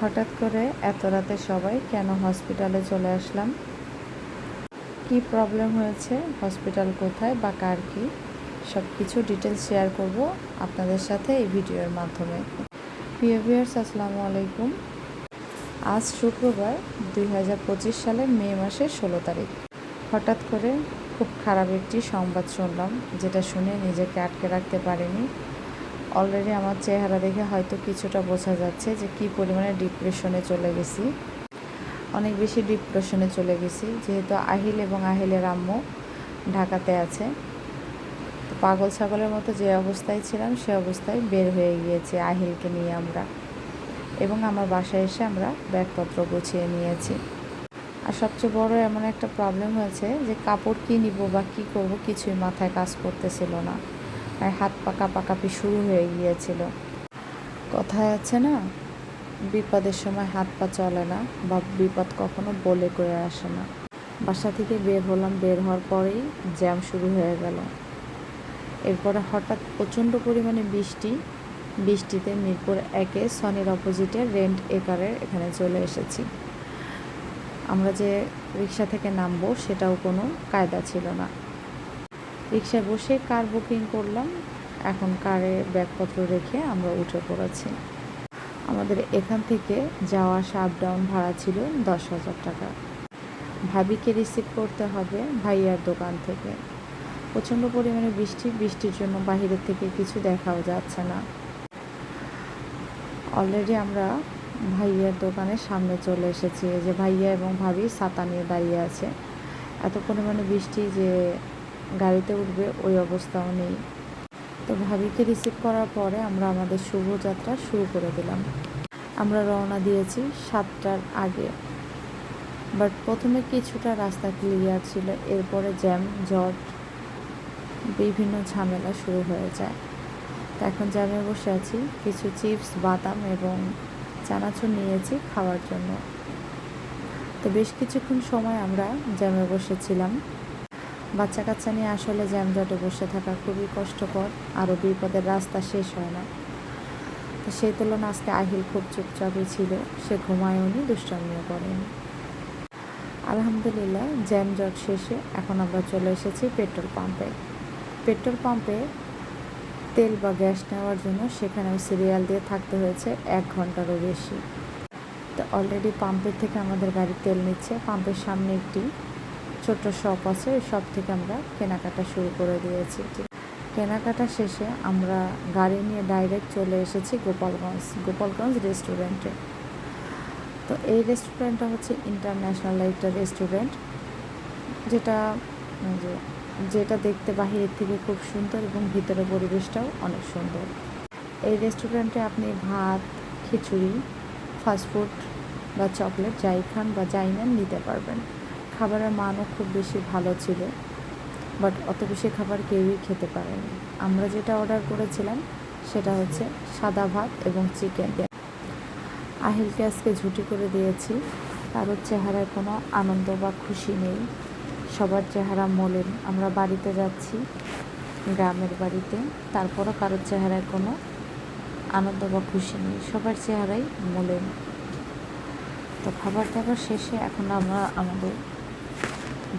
হঠাৎ করে এত রাতে সবাই কেন হসপিটালে চলে আসলাম? কি প্রবলেম হয়েছে? হসপিটাল কোথায় বা কার কি? সব কিছু ডিটেলস শেয়ার করব আপনাদের সাথে এই ভিডিওর মাধ্যমে। প্রিয় আসসালামু আলাইকুম। আজ শুক্রবার দুই হাজার পঁচিশ সালের মে মাসের ষোলো তারিখ। হঠাৎ করে খুব খারাপ একটি সংবাদ শুনলাম, যেটা শুনে নিজেকে আটকে রাখতে পারিনি। অলরেডি আমার চেহারা দেখে হয়তো কিছুটা বোঝা যাচ্ছে যে কি পরিমাণে ডিপ্রেশনে চলে গেছি। অনেক বেশি ডিপ্রেশনে চলে গেছি। যেহেতু আহিল এবং আহিলের আম্মু ঢাকাতে আছে। তো পাগল ছাগলের মতো যে অবস্থায় ছিলাম, সে অবস্থায় বের হয়ে গিয়েছি আহিলকে নিয়ে আমরা। এবং আমার বাসায় এসে আমরা ব্যাগপত্র গুছিয়ে নিয়েছি। আর সবচেয়ে বড় এমন একটা প্রবলেম হয়েছে যে কাপড় কী নিব বা কী করব কিছুই মাথায় কাজ করতেছিল না। আর হাত পা কাঁপাকাঁপি শুরু হয়ে গিয়েছিল। কথায় আছে না, বিপদের সময় হাত পা চলে না বা বিপদ কখনো বলে করে আসে না। বাসা থেকে বের হলাম, বের হওয়ার পরেই জ্যাম শুরু হয়ে গেল। এরপরে হঠাৎ প্রচণ্ড পরিমাণে বৃষ্টি, বৃষ্টিতে মিরপুর একে সনির অপোজিটে রেন্ট একারের এখানে চলে এসেছি। আমরা যে রিক্সা থেকে নামবো সেটাও কোনো কায়দা ছিল না। রিক্সায় বসে কার বুকিং করলাম, এখন কারে ব্যাগপত্র রেখে আমরা উঠে পড়েছি। আমাদের এখান থেকে যাওয়া আপ ডাউন ভাড়া ছিল দশ হাজার টাকা। ভাবিকে রিসিভ করতে হবে ভাইয়ার দোকান থেকে। প্রচণ্ড পরিমাণে বৃষ্টি, বৃষ্টির জন্য বাহিরের থেকে কিছু দেখাও যাচ্ছে না। অলরেডি আমরা ভাইয়ার দোকানের সামনে চলে এসেছি যে ভাইয়া এবং ভাবি ছাতা নিয়ে দাঁড়িয়ে আছে। এত পরিমাণে বৃষ্টি যে গাড়িতে উঠবে, ওই অবস্থাও নেই। তো ভাবিকে রিসিভ করার পরে আমরা আমাদের শুভযাত্রা শুরু করে দিলাম। আমরা রওনা দিয়েছি সাতটার আগে। বাট প্রথমে কিছুটা রাস্তা ক্লিয়ার ছিল, এরপরে জ্যাম জট বিভিন্ন ঝামেলা শুরু হয়ে যায়। তো এখন জ্যামে বসে আছি, কিছু চিপস, বাদাম এবং চানাচুর নিয়েছি খাওয়ার জন্য। তো বেশ কিছুক্ষণ সময় আমরা জ্যামে বসেছিলাম। বাচ্চা কাচ্চা নিয়ে আসলে জ্যামজটে বসে থাকা খুবই কষ্টকর, আরও বিপদের রাস্তা শেষ হয় না। তো সেই তুলনায় আজকে আহিল খুব চুপচাপই ছিল, সে ঘুমায়ওনি, দুষ্টামিও করেনি। আলহামদুলিল্লাহ জ্যামজট শেষে এখন আমরা চলে এসেছি পেট্রোল পাম্পে। পেট্রোল পাম্পে তেল বা গ্যাস নেওয়ার জন্য সেখানেও সিরিয়াল দিয়ে থাকতে হয়েছে এক ঘন্টারও বেশি। তো অলরেডি পাম্পের থেকে আমাদের গাড়ি তেল নিচ্ছে, পাম্পের সামনে একটি ছোট্ট শপ আছে ওই শপ থেকে আমরা কেনাকাটা শুরু করে দিয়েছি। কেনাকাটা শেষে আমরা গাড়ি নিয়ে ডাইরেক্ট চলে এসেছি গোপালগঞ্জ গোপালগঞ্জ রেস্টুরেন্টে তো এই রেস্টুরেন্টটা হচ্ছে ইন্টারন্যাশনাল একটা রেস্টুরেন্ট যেটা যেটা দেখতে বাহিরের থেকে খুব সুন্দর এবং ভিতরে পরিবেশটাও অনেক সুন্দর। এই রেস্টুরেন্টে আপনি ভাত, খিচুড়ি ফাস্টফুড বা চকলেট যাই খান বা যাই নেন নিতে পারবেন। খাবারের মানও খুব বেশি ভালো ছিল বাট অত বেশি খাবার কেউই খেতে পারেনি। আমরা যেটা অর্ডার করেছিলাম, সেটা হচ্ছে সাদা ভাত এবং চিকেন। আহিলকে আজকে ঝুটি করে দিয়েছি, কারোর চেহারায় কোনো আনন্দ বা খুশি নেই। সবার চেহারা মলিন। আমরা বাড়িতে যাচ্ছি, গ্রামের বাড়িতে, তারপরও কারোর চেহারায় কোনো আনন্দ বা খুশি নেই। সবার চেহারাই মলিন। তো খাবার দাবার শেষে এখন আমরা আমাদের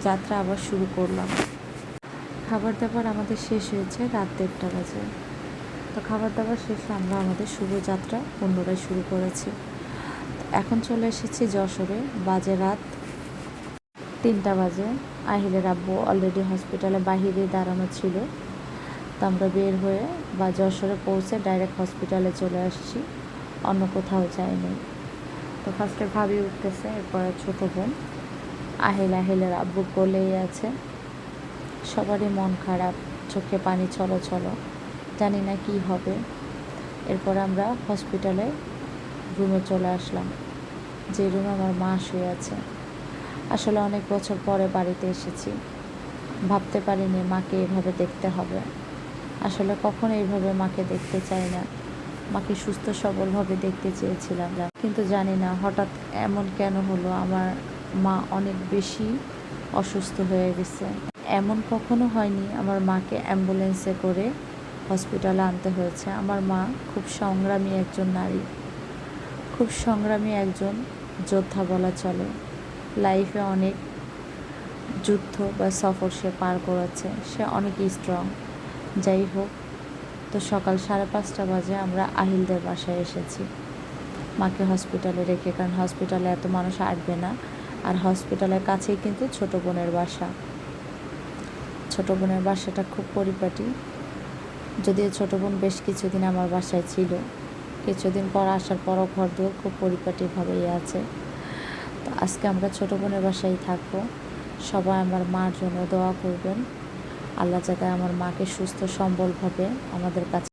যাত্রা আবার শুরু করলাম। খাবার দাবার আমাদের শেষ হয়েছে রাত দেড়টা বাজে। তো খাবার দাবার শেষে, আমরা আমাদের শুভযাত্রা পুনরায় শুরু করেছি। এখন চলে এসেছি যশোরে, বাজে রাত তিনটা বাজে। আহিলের আব্বু অলরেডি হসপিটালে বাহিরে দাঁড়ানো ছিল। তো আমরা বের হয়ে বা যশোরে পৌঁছে ডাইরেক্ট হসপিটালে চলে আসছি। অন্য কোথাও যাইনি। তো ফার্স্টে ভাবি উঠতেছে, এরপরে ছোটো বোন। আহিল আহিলের আব্বু কোলেই আছে। সবারই মন খারাপ, চোখে পানি চলো চলো জানি না কি হবে। এরপর আমরা হসপিটালে রুমে চলে আসলাম। যে রুমে আমার মা শুয়ে আছে। আসলে অনেক বছর পরে বাড়িতে এসেছি। ভাবতে পারিনি মাকে এভাবে দেখতে হবে। আসলে কখনো এইভাবে মাকে দেখতে চাই না। মাকে সুস্থ সবলভাবে দেখতে চেয়েছিলাম। কিন্তু জানি না হঠাৎ এমন কেন হলো আমার মা অনেক বেশি অসুস্থ হয়ে গেছে। এমন কখনো হয়নি, আমার মাকে অ্যাম্বুলেন্সে করে হসপিটালে আনতে হয়েছে। আমার মা খুব সংগ্রামী একজন নারী। খুব সংগ্রামী একজন যোদ্ধা বলা চলে। লাইফে অনেক যুদ্ধ বা সফর সে পার করেছে। সে অনেক স্ট্রং যাই হোক, তো সকাল সাড়ে পাঁচটা বাজে আমরা আহিলদের বাসায় এসেছি। মাকে হসপিটালে রেখে, কারণ হসপিটালে এত মানুষ আসবে না। আর হসপিটালের কাছেই কিন্তু ছোট বোনের বাসা। ছোট বোনের বাসাটা খুব পরিপাটি। যদিও ছোট বোন বেশ কিছুদিন আমার বাসায় ছিল। কিছুদিন পর আসার পরও ঘর দুয়ার খুব পরিপাটিভাবেই আছে। তো আজকে আমরা ছোট বোনের বাসায় থাকব। সবাই আমার মার জন্য দোয়া করবেন। আল্লাহ যাতে আমার মাকে সুস্থ সম্বলভাবে আমাদের কাছে